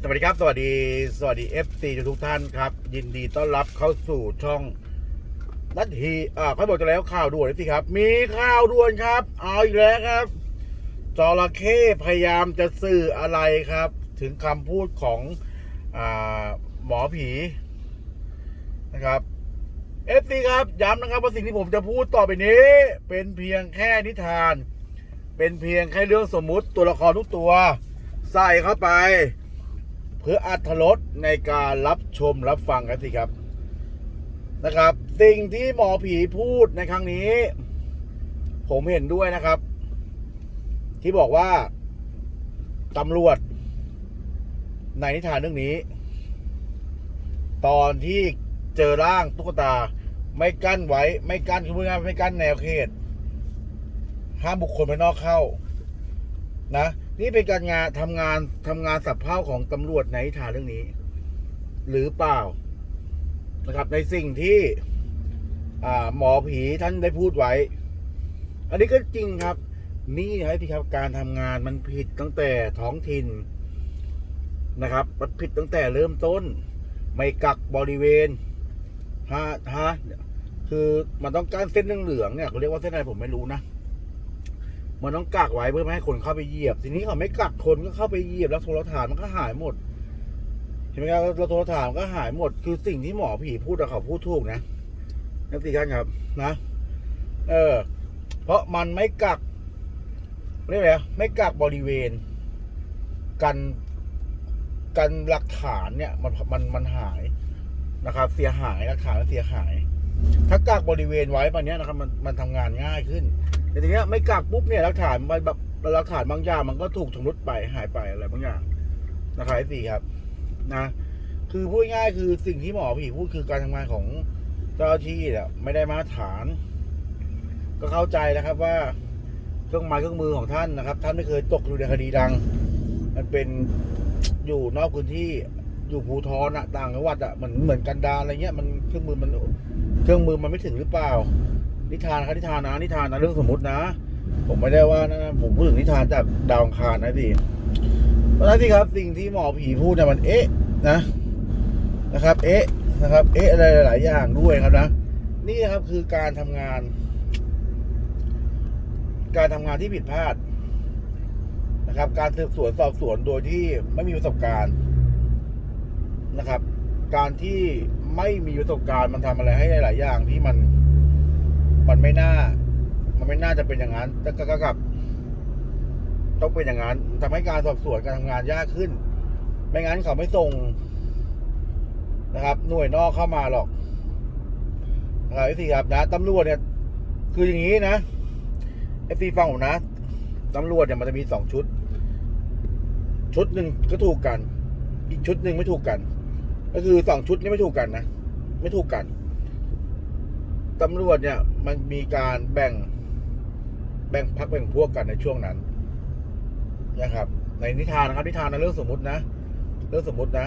สวัสดีครับ สวัสดี สวัสดี FC ทุกท่านครับ ยินดีต้อนรับเข้าสู่ช่องนัดทีอ่าเขาบอกจะแล้วข่าวด่วนสิครับ มีข่าวด่วนครับ เอาอีกแล้วครับจระเข้พยายามจะสื่ออะไรครับ ถึงคำพูดของอ่าหมอผีนะครับ FC ครับย้ำนะครับว่าสิ่งที่ผมจะพูดต่อไปนี้ เป็นเพียงแค่นิทาน เป็นเพียงแค่เรื่องสมมุติตัวละครทุกตัว ใส่เข้าไป พื่ออัธรสในการรับชมรับฟังกันสิครับนะครับ สิ่งที่หมอผีพูดในครั้งนี้ ผมเห็นด้วยนะครับ ที่บอกว่าตำรวจ ในนิทานเรื่องนี้ ตอนที่เจอร่างตุ๊กตาไม่กั้นไว้ ไม่กั้นคือพูดง่ายไม่กั้นแนวเขตห้ามบุคคลภายนอกเข้า นะ นี่เป็นการงานทำงานทำงานสับเพร่าของตำรวจในนิทานเรื่องนี้ หรือเปล่านะครับ ในสิ่งที่หมอผีท่านได้พูดไว้ อันนี้ก็จริงครับ นี่ให้ที่ครับการทำงานมันผิดตั้งแต่ท้องถิ่นนะครับมันผิดตั้งแต่เริ่มต้น ไม่กักบริเวณฮะฮะคือมันต้องการเส้นเหลืองเนี่ยเขาเรียกว่าเส้นอะไรผมไม่รู้นะ มันต้องกักไว้เพื่อไม่ให้คนเข้าไปเหยียบ ทีนี้เขาไม่กักคนก็เข้าไปเหยียบแล้วโทรฐานมันก็หายหมด เห็นไหมครับเราโทรฐานมันก็หายหมด คือสิ่งที่หมอผีพูดเขาพูดถูกนะนักตีกันครับนะ เออ เพราะมันไม่กักเรียกอะไรไม่กักบริเวณ กันกันหลักฐานเนี่ย มันมันมันหายนะครับ เสียหายหลักฐานมันเสียหาย ถ้ากักบริเวณไว้ปานเนี้ยนะครับมันมันทำงานง่ายขึ้น แต่ทีเนี้ยไม่กักปุ๊บเนี่ยหลักฐานมันแบบหลักฐานบางอย่างมันก็ถูกชำรุดไปหายไปอะไรบางอย่างนะครับสี่ครับ นะ คือพูดง่ายคือสิ่งที่หมอผีพูดคือการทำงานของเจ้าที่เนี่ยไม่ได้มาตรฐาน ก็เข้าใจแล้วครับว่าเครื่องไม้เครื่องมือของท่านนะครับ ท่านไม่เคยตกอยู่ในคดีดัง มันเป็นอยู่นอกพื้นที่อยู่ภูทรอะต่างจังหวัดอะเหมือนเหมือนกันดาอะไรเงี้ยมันเครื่องมือมัน เครื่องมือมันไม่ถึงหรือเปล่า นิทานครับนิทานนะนิทานนะเรื่องสมมตินะ ผมไม่ได้ว่านะผมพูดถึงนิทานจากดาวอังคารนะพี่เพราะนั้นที่ครับสิ่งที่หมอผีพูดเนี่ยมันเอ๊ะนะนะครับ เอ๊ะนะครับ เอ๊ะอะไรหลาย ๆ อย่างด้วยครับนะนี่นะครับคือการทำงาน การทำงานที่ผิดพลาดนะครับ การสืบสวนสอบสวนโดยที่ไม่มีประสบการณ์นะครับ การที่ไม่มีประสบการณ์มันทำอะไรให้หลายอย่างที่มันมันไม่น่า มันไม่น่าจะเป็นอย่างนั้นแต่ก็กับ ต้องเป็นอย่างนั้นทำให้การสอบสวนการทำงานยากขึ้น ไม่งั้นเขาไม่ส่งนะครับ หน่วยนอกเข้ามาหรอกนะครับสิครับนะตำรวจเนี่ย คืออย่างนี้นะเอฟซีฟังผมนะตำรวจเนี่ยมันจะมีสองชุด ชุดหนึ่งก็ถูกกัน อีกชุดหนึ่งไม่ถูกกัน ก็คือสองชุดนี้ไม่ถูกกันนะ ไม่ถูกกันตำรวจเนี่ย มันมีการแบ่ง แบ่งพักแบ่งพวกกันในช่วงนั้นนะครับ ในนิทานนะครับ นิทานนะเรื่องสมมุตินะเรื่องสมมุตินะ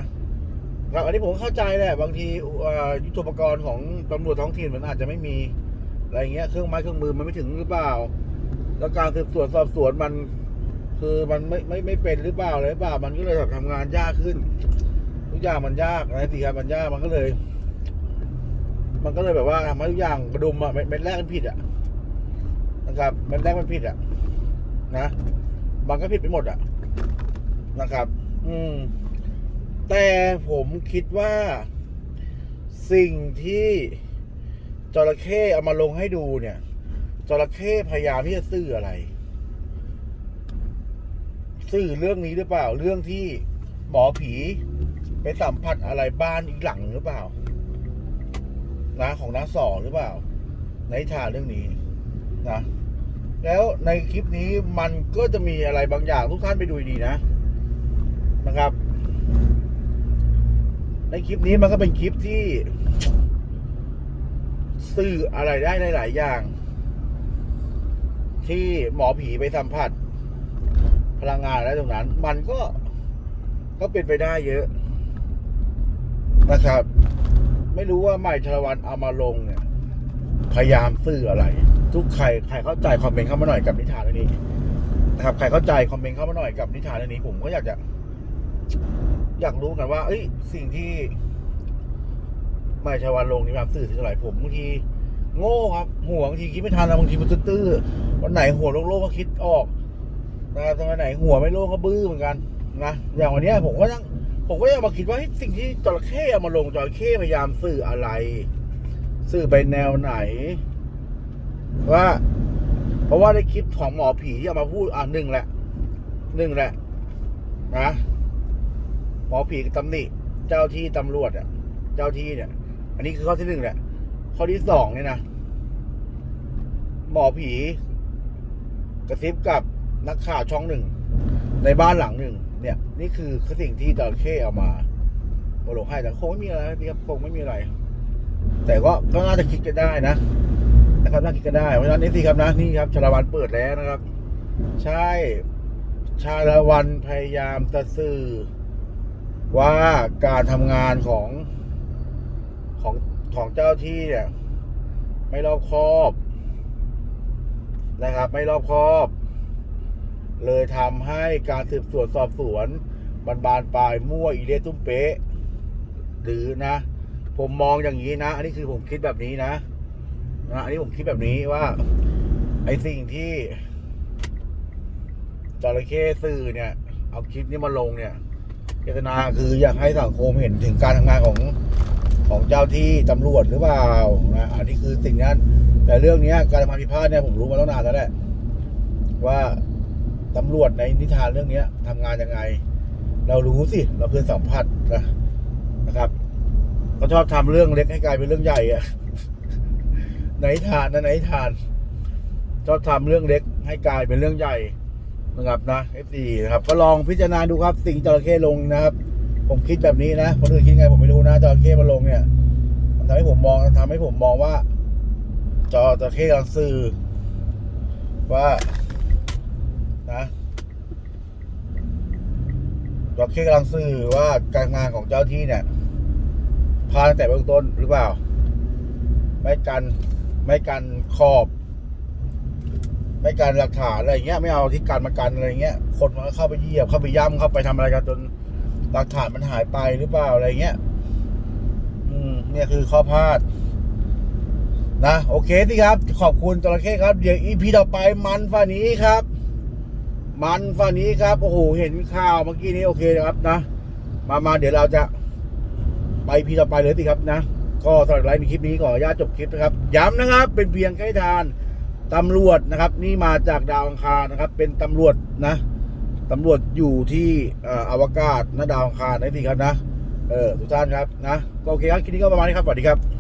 ครับ อันนี้ผมเข้าใจแหละบางที่อยุทธปกรณ์ของตำรวจท้องถิ่นมันอาจจะไม่มีอะไรเงี้ยเครื่องไม้เครื่องมือมันไม่ถึงหรือเปล่า แล้วการสืบสวนสอบสวนมัน คือมันไม่ไม่ไม่เป็นหรือเปล่าอะไรเปล่ามันก็เลยแบบทำงานยากขึ้น กอย่างมันยากนะสิครับมันยากมันก็เลย มันก็เลยแบบว่าทำให้ทุกอย่างกระดุมอะเม็ดเม็ดแรกมันผิดอะนะครับเม็ดแรกมันผิดอะนะมันก็ผิดไปหมดอะนะครับ อืม แต่ผมคิดว่าสิ่งที่จระเข้เอามาลงให้ดูเนี่ยจระเข้พยายามที่จะสื่ออะไร สื่อเรื่องนี้หรือเปล่า เรื่องที่หมอผี ไปสัมผัสอะไรบ้านอีกหลังหรือเปล่านะ ของน้าสอหรือเปล่า ในนิทาเรื่องนี้นะแล้วในคลิปนี้มันก็จะมีอะไรบางอย่างทุกท่านไปดูดีนะนะครับ ในคลิปนี้มันก็เป็นคลิปที่ สื่ออะไรได้หลายๆอย่าง ที่หมอผีไปสัมผัส พลังงานอะไรตรงนั้น มันก็ก็เป็นไปได้เยอะ นะครับ ไม่รู้ว่าใหม่ชลวันเอามาลงเนี่ย พยายามสื่ออะไร ทุกใครใครเข้าใจคอมเมนต์เข้ามาหน่อยกับนิทานเรื่องนี้นะครับใครเข้าใจคอมเมนต์เข้ามาหน่อยกับนิทานเรื่องนี้ผมก็อยากจะ อยากรู้กันว่า เอ้ย สิ่งที่ไม่ชาววันลงนี่แบบสื่อถึงอะไรผมบางทีโง่ครับหัวบางทีคิดไม่ทันนะบางทีมันตื้อวันไหนหัวโล่งๆก็คิดออกนะครับแต่วันไหนหัวไม่โล่งก็บื้อเหมือนกันนะอย่างวันนี้ผมก็ยัง ผมก็ยังมาคิดว่าสิ่งที่จระเข้เอามาลงจระเข้พยายามสื่ออะไร สื่อไปแนวไหน ว่า เพราะว่าในคลิปของหมอผีที่เอามาพูดอะหนึ่งแหละหนึ่งแหละนะหมอผีตำหนิเจ้าที่ตำรวจอะ เจ้าที่เนี่ย อันนี้คือข้อที่หนึ่งแหละ ข้อที่สองเนี่ยนะหมอผี กระซิบกับนักข่าวช่องหนึ่งในบ้านหลังหนึ่ง เนี่ย นี่คือสิ่งที่จระเข้เอามามาลงให้แต่คงไม่มีอะไรพี่ครับคงไม่มีอะไร แต่ก็ก็น่าจะคิดกันได้นะนะครับน่าคิดกันได้เพราะฉะนั้นนี่สิครับนะนี่ครับชาละวันเปิดแล้วนะครับ ใช่ชาละวันพยายามจะสื่อว่าการทำงานของของของเจ้าที่เนี่ยไม่รอบคอบนะครับ ไม่รอบคอบ เลยทำให้การสืบสวนสอบสวนมันบานปลายมั่วอีเลตุ้มเป๊ะ หรือนะ ผมมองอย่างนี้นะ อันนี้คือผมคิดแบบนี้นะนะอันนี้ผมคิดแบบนี้ว่า ไอสิ่งที่จระเข้สื่อเนี่ย เอาคลิปนี้มาลงเนี่ยเจตนาคืออยากให้สังคมเห็นถึงการทำงานของของเจ้าที่ตำรวจหรือเปล่านะอันนี้คือสิ่งนั้น แต่เรื่องเนี้ยการทำงานผิดพลาดเนี่ยผมรู้มาตั้งนานแล้วแหละว่า ตำรวจในนิทานเรื่องนี้ทำงานยังไง เรารู้สิ เราเคยสัมผัสนะนะครับเขาชอบทำเรื่องเล็กให้กลายเป็นเรื่องใหญ่อะในนิทานนะในนิทานชอบทำเรื่องเล็กให้กลายเป็นเรื่องใหญ่นะครับนะ F4 นะครับ ก็ลองพิจารณาดูครับ สิ่งจระเข้ลงนะครับ ผมคิดแบบนี้นะคนอื่นคิดไงผมไม่รู้นะจระเข้มาลงเนี่ย มันทำให้ผมมองทำให้ผมมองว่าจอจระเข้กำลังสื่อว่า นะจระเข้กำลังสื่อว่าการงานของเจ้าที่เนี่ยพลาดตั้งแต่เบื้องต้นหรือเปล่า ไม่กันไม่กันขอบ ไม่การหลักฐานอะไรเงี้ย ไม่เอาที่การมากันอะไรเงี้ย คนมันก็เข้าไปเหยียบเข้าไปย่ำเข้าไปทำอะไรกันจนหลักฐานมันหายไปหรือเปล่าอะไรเงี้ย อืม เนี่ยคือข้อพลาดนะโอเคสิครับ ขอบคุณจระเข้ครับ เดี๋ยวอีพีต่อไปมันฝ่านี้ครับ มันฝ่านี้ครับโอ้โหเห็นข่าวเมื่อกี้นี้โอเคนะครับนะ มามาเดี๋ยวเราจะไปพีต่อไปเลยสิครับนะ ก็สำหรับไลฟ์ในคลิปนี้ขออนุญาตจบคลิปนะครับ ย้ำนะครับ เป็นเพียงแค่ทานตำรวจนะครับ นี่มาจากดาวอังคารนะครับ เป็นตำรวจนะตำรวจอยู่ที่อ่ออวกาศนะดาวอังคารนะพี่ครับนะเออทุกท่านครับนะก็โอเคครับคลิปนี้ก็ประมาณนี้ครับสวัสดีครับ